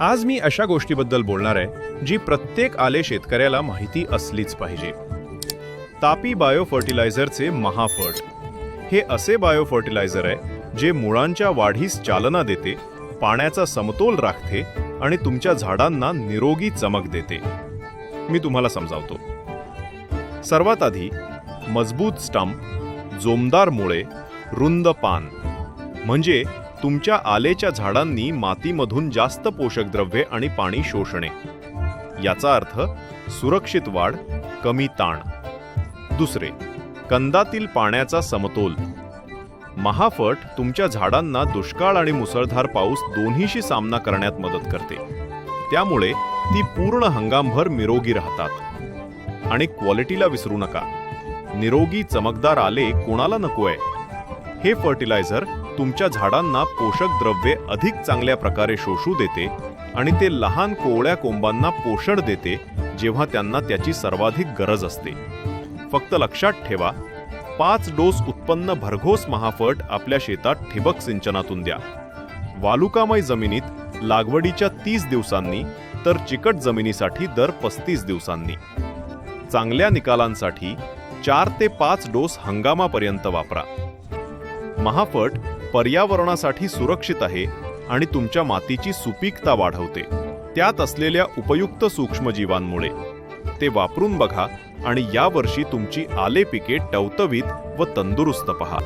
आज मी अशा गोष्टीबद्दल बोलणार आहे जी प्रत्येक आले शेतकऱ्याला माहिती असलीच पाहिजे. तापी बायो फर्टिलायझरचे महाफट हे असे बायो फर्टिलायझर आहे जे मुळांच्या वाढीस चालना देते पाण्याचा समतोल राखते आणि तुमच्या झाडांना निरोगी चमक देते. मी तुम्हाला समजावतो. सर्वात आधी मजबूत स्टंप जोमदार मुळे रुंद पान. म्हणजे तुमच्या आलेच्या झाडांनी मातीमधून जास्त पोषक द्रव्ये आणि पाणी शोषणे. याचा अर्थ सुरक्षित वाढ कमी ताण. दुसरे कंदातील पाण्याचा समतोल. महाफट तुमच्या झाडांना दुष्काळ आणि मुसळधार पाऊस दोन्हीशी सामना करण्यात मदत करते. त्यामुळे ती पूर्ण हंगामभर निरोगी राहतात. आणि क्वालिटीला विसरू नका. निरोगी चमकदार आले कोणाला नकोय. हे फर्टिलायझर तुमच्या झाडांना पोषक द्रव्ये अधिक चांगल्या प्रकारे शोषू देते आणि ते लहान कोवळ्या कोंबांना पोषण देते जेव्हा त्यांना त्याची सर्वाधिक गरज असते. फक्त लक्षात ठेवा पाच डोस उत्पन्न भरघोस महाफट आपल्या शेतात ठिबक सिंचनातून द्या. वालुकामय जमिनीत लागवडीच्या तीस दिवसांनी तर चिकट जमिनीसाठी दर पस्तीस दिवसांनी. चांगल्या निकालांसाठी चार ते पाच डोस हंगामापर्यंत वापरा. महाफट पर्यावरणासाठी सुरक्षित आहे आणि तुमच्या मातीची सुपीकता वाढवते. त्यात असलेल्या उपयुक्त सूक्ष्मजीवांमुळे. ते वापरून बघा आणि यावर्षी तुमची आले पिके टवटवीत व तंदुरुस्त पहा.